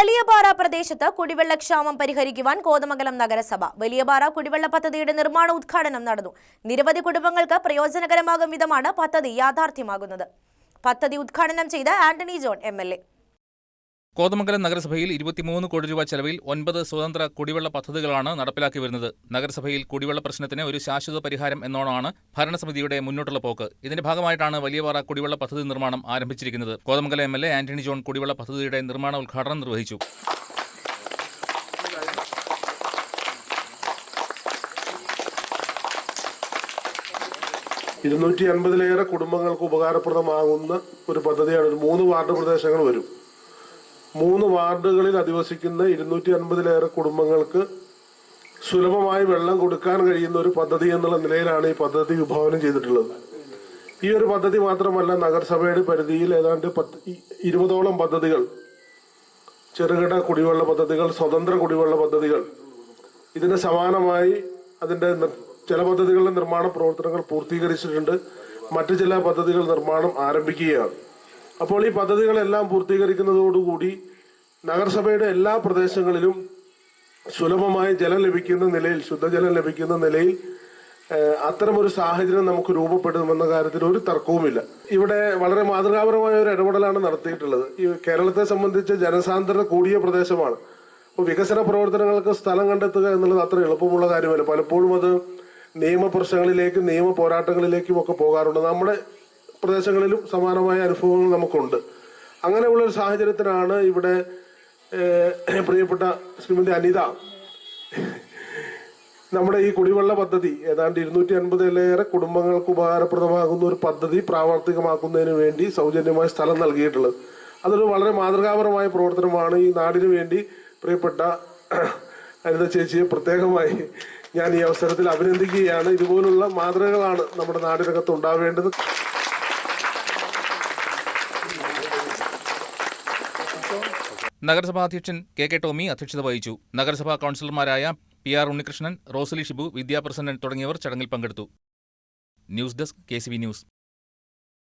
വലിയപാറ പ്രദേശത്ത് കുടിവെള്ളക്ഷാമം പരിഹരിക്കുവാൻ കോതമംഗലം നഗരസഭ വലിയപാറ കുടിവെള്ള പദ്ധതിയുടെ നിർമ്മാണ ഉദ്ഘാടനം നടന്നു. നിരവധി കുടുംബങ്ങൾക്ക് പ്രയോജനകരമാകും വിധമാണ് പദ്ധതി യാഥാർത്ഥ്യമാകുന്നത്. പദ്ധതി ഉദ്ഘാടനം ചെയ്ത ആന്റണി ജോൺ എം കോതമംഗലം നഗരസഭയിൽ ഇരുപത്തിമൂന്ന് കോടി രൂപ ചെലവിൽ ഒൻപത് സ്വതന്ത്ര കുടിവെള്ള പദ്ധതികളാണ് നടപ്പിലാക്കി വരുന്നത്. നഗരസഭയിൽ കുടിവെള്ള പ്രശ്നത്തിന് ഒരു ശാശ്വത പരിഹാരം എന്നോണമാണ് ഭരണസമിതിയുടെ മുന്നോട്ടുള്ള പോക്ക്. ഇതിന്റെ ഭാഗമായിട്ടാണ് വലിയപാറ കുടിവെള്ള പദ്ധതി നിർമ്മാണം ആരംഭിച്ചിരിക്കുന്നത്. Kothamangalam M L A Antony John കുടിവെള്ള പദ്ധതിയുടെ നിർമ്മാണ ഉദ്ഘാടനം നിർവഹിച്ചു. ഇരുന്നൂറ്റി അൻപതിലേറെ കുടുംബങ്ങൾക്ക് ഉപകാരപ്രദമാകുന്ന ഒരു പദ്ധതിയാണ്. ഒരു മൂന്ന് വാർഡ് പ്രദേശങ്ങൾ വരും. മൂന്ന് വാർഡുകളിൽ അധിവസിക്കുന്ന ഇരുന്നൂറ്റി അൻപതിലേറെ കുടുംബങ്ങൾക്ക് സുലഭമായി വെള്ളം കൊടുക്കാൻ കഴിയുന്ന ഒരു പദ്ധതി എന്നുള്ള നിലയിലാണ് ഈ പദ്ധതി വിഭാവനം ചെയ്തിട്ടുള്ളത്. ഈ ഒരു പദ്ധതി മാത്രമല്ല നഗരസഭയുടെ പരിധിയിൽ ഏതാണ്ട് പത്ത് ഇരുപതോളം പദ്ധതികൾ ചെറുകിട കുടിവെള്ള പദ്ധതികൾ സ്വതന്ത്ര കുടിവെള്ള പദ്ധതികൾ ഇതിന് സമാനമായി അതിന്റെ ചില പദ്ധതികളുടെ നിർമ്മാണ പ്രവർത്തനങ്ങൾ പൂർത്തീകരിച്ചിട്ടുണ്ട്. മറ്റു ചില പദ്ധതികൾ നിർമ്മാണം ആരംഭിക്കുകയാണ്. അപ്പോൾ ഈ പദ്ധതികളെല്ലാം പൂർത്തീകരിക്കുന്നതോടുകൂടി നഗരസഭയുടെ എല്ലാ പ്രദേശങ്ങളിലും സുലഭമായി ജലം ലഭിക്കുന്ന നിലയിൽ ശുദ്ധജലം ലഭിക്കുന്ന നിലയിൽ അത്തരമൊരു സാഹചര്യം നമുക്ക് രൂപപ്പെടുമെന്ന കാര്യത്തിൽ ഒരു തർക്കവുമില്ല. ഇവിടെ വളരെ മാതൃകാപരമായ ഒരു ഇടപെടലാണ് നടത്തിയിട്ടുള്ളത്. ഈ കേരളത്തെ സംബന്ധിച്ച് ജനസാന്ദ്രത കൂടിയ പ്രദേശമാണ്. അപ്പോൾ വികസന പ്രവർത്തനങ്ങൾക്ക് സ്ഥലം കണ്ടെത്തുക എന്നുള്ളത് അത്ര എളുപ്പമുള്ള കാര്യമല്ല. പലപ്പോഴും അത് നിയമ പ്രശ്നങ്ങളിലേക്കും നിയമ പോരാട്ടങ്ങളിലേക്കും ഒക്കെ പോകാറുണ്ട്. നമ്മുടെ പ്രദേശങ്ങളിലും സമാനമായ അനുഭവങ്ങൾ നമുക്കുണ്ട്. അങ്ങനെയുള്ള ഒരു സാഹചര്യത്തിനാണ് ഇവിടെ പ്രിയപ്പെട്ട ശ്രീമതി അനിത നമ്മുടെ ഈ കുടിവെള്ള പദ്ധതി ഏതാണ്ട് ഇരുന്നൂറ്റി അൻപതിലേറെ കുടുംബങ്ങൾക്ക് ഉപകാരപ്രദമാകുന്ന ഒരു പദ്ധതി പ്രാവർത്തികമാക്കുന്നതിന് വേണ്ടി സൗജന്യമായ സ്ഥലം നൽകിയിട്ടുള്ളത്. അതൊരു വളരെ മാതൃകാപരമായ പ്രവർത്തനമാണ്. ഈ നാടിനു വേണ്ടി പ്രിയപ്പെട്ട അനിത ചേച്ചിയെ പ്രത്യേകമായി ഞാൻ ഈ അവസരത്തിൽ അഭിനന്ദിക്കുകയാണ്. ഇതുപോലുള്ള മാതൃകകളാണ് നമ്മുടെ നാടിനകത്ത് ഉണ്ടാവേണ്ടത്. നഗരസഭാ അധ്യക്ഷൻ കെ കെ ടോമി അധ്യക്ഷത വഹിച്ചു. നഗരസഭാ കൗൺസിലർമാരായ പി ആർ ഉണ്ണികൃഷ്ണൻ റോസലി ഷിബു വിദ്യാപ്രസന്നൻ തുടങ്ങിയവർ ചടങ്ങിൽ പങ്കെടുത്തു. News desk K News.